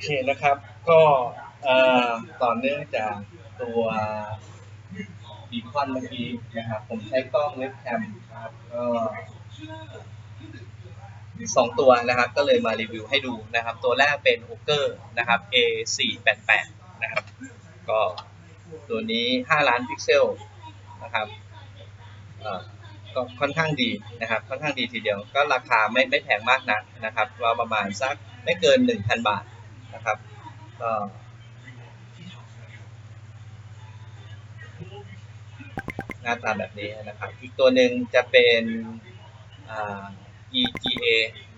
อเคนะครับ ก็ต่อเนื่องจากตัวบีคอนเมื่อกี้นะครับ ผมใช้กล้องเว็บแคมครับก็สองตัวนะครับ ก็เลยมารีวิวให้ดูนะครับ ตัวแรกเป็น h o o k e r นะครับ A 4 8 8 นะครับ ก็ตัวนี้ 5 ล้านพิกเซลนะครับก็ค่อนข้างดีนะครับ ค่อนข้างดีทีเดียว ก็ราคาไม่ไม่แพงมากนักนะครับว่าประมาณสักไม่เกิน 1,000 บาท นะครับก็หน้าตาแบบนี้นะครับ อีกตัวหนึ่งจะเป็น EGA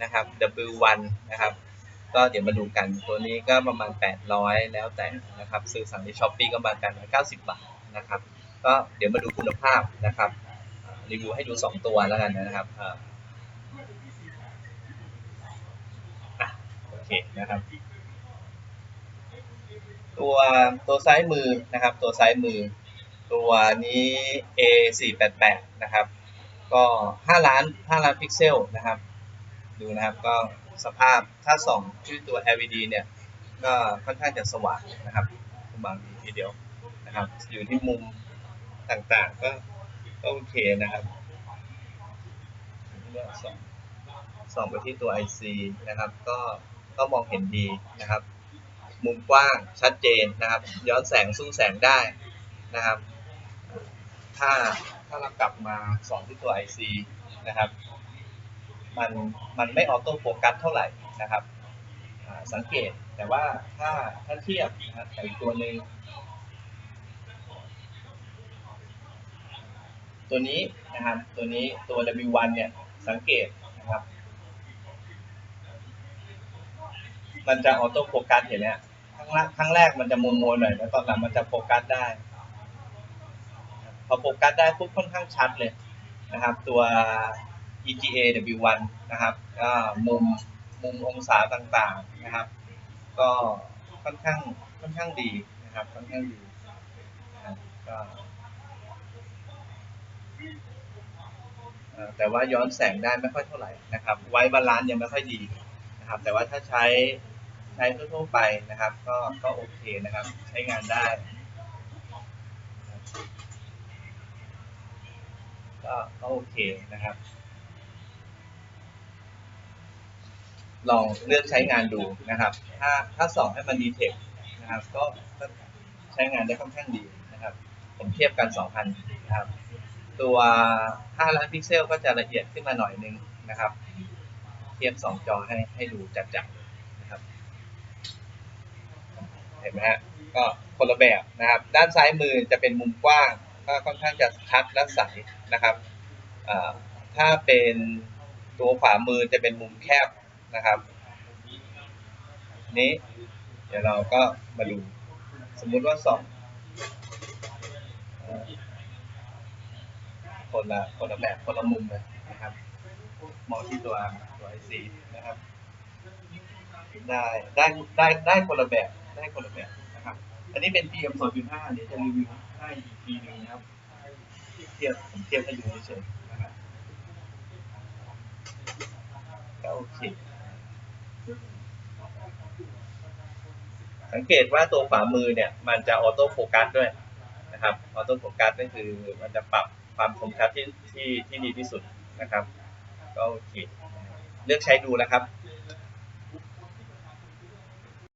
นะครับ W1 นะครับ ก็เดี๋ยวมาดูกันตัวนี้ก็ประมาณ 800 แล้วแต่นะครับซื้อสั่งที่ช้อปปี้ก็ประมาณ890 บาทนะครับ ก็เดี๋ยวมาดูคุณภาพนะครับ รีวิวให้ดู 2 ตัวแล้วกันนะครับโอเคนะครับ ตัวตัวซ้ายมือนะครับ ตัวซ้ายมือ ตัวนี้ A 4 8 8 นะครับ ก็ 5 ล้าน 5 ล้านพิกเซลนะครับ ดูนะครับก็สภาพถ้าส่องที่ตัว LED เนี่ยก็ค่อนข้างจะสว่างนะครับสว่างทีเดียวนะครับ อยู่ที่มุมต่างๆก็ก็โอเคนะครับเลือส่องส่องไปที่ตัว IC นะครับ ก็ก็มองเห็นดีนะครับ มุมกว้างชัดเจนนะครับ ย้อนแสงสู้แสงได้นะครับ ถ้าถ้าเรากลับมาสองที่ตัว IC นะครับ มันมันไม่ออโต้โฟกัสเท่าไหร่นะครับสังเกตแต่ว่าถ้าถ้าเทียบนะครับอีกตัวหนึ่งตัวนี้นะครับตัวนี้ตัว W1 เนี่ยสังเกตนะครับ มันจะออโต้โฟกัสเห็นไหม รั้งครั้งแรกมันจะมัวมัวๆหน่อยแล้วตอนหลังมันจะโฟกัสได้พอโฟกัสได้ปุ๊บค่อนข้างชัดเลยนะครับ ตัว EGA W1 นะครับก็มุมมุมองศาต่างๆนะครับ ก็ค่อนข้างค่อนข้างดีนะครับค่อนข้างดีนะครับก็แต่ว่าย้อนแสงได้ไม่ค่อยเท่าไหร่นะครับ ไว้บาลานซ์ยังไม่ค่อยดีนะครับ แต่ว่าถ้าใช้ ใช้ทั่วๆไปนะครับ ก็ก็โอเคนะครับ ใช้งานได้ ก็ก็โอเคนะครับ ลองเลือกใช้งานดูนะครับ ถ้าถ้าส่องให้มันดีเทคนะครับ ก็ใช้งานได้ค่อนข้างดีนะครับ ผมเทียบกัน2,000นะครับ ตัว5ล้านพิกเซลก็จะละเอียดขึ้นมาหน่อยนึงนะครับ เทียบ2จอให้ให้ดูจัดๆนะครับ เห็ นไหมฮะก็คนละแบบนะครับ ด้านซ้ายมือจะเป็นมุมกว้างก็ค่อนข้างจะชัดและใสนะครับถ้าเป็นตัวขวามือจะเป็นมุมแคบนะครับ นี้ เดี๋ยวเราก็มาดูสมมุติว่าสองคนละคนละแบบคนละมุมเลยนะครับมองที่ตัวตัวไอซีนะครับได้ได้ได้ได้คนละแบบ ได้คนละแบบนะครับ อันนี้เป็น PM 2.5เดี๋ยวจะรีวิวให้อีกทีหนึงนะครับเทียบผมเทียบให้ดูเฉยๆนะครับก็โอเคสังเกตว่าตัวขวามือเนี่ย มันจะออโต้โฟกัสด้วยนะครับออโต้โฟกัสก็คือมันจะปรับความคมชัดที่ที่ที่ดีที่สุดนะครับ ก็โอเคเลือกใช้ดูนะครับ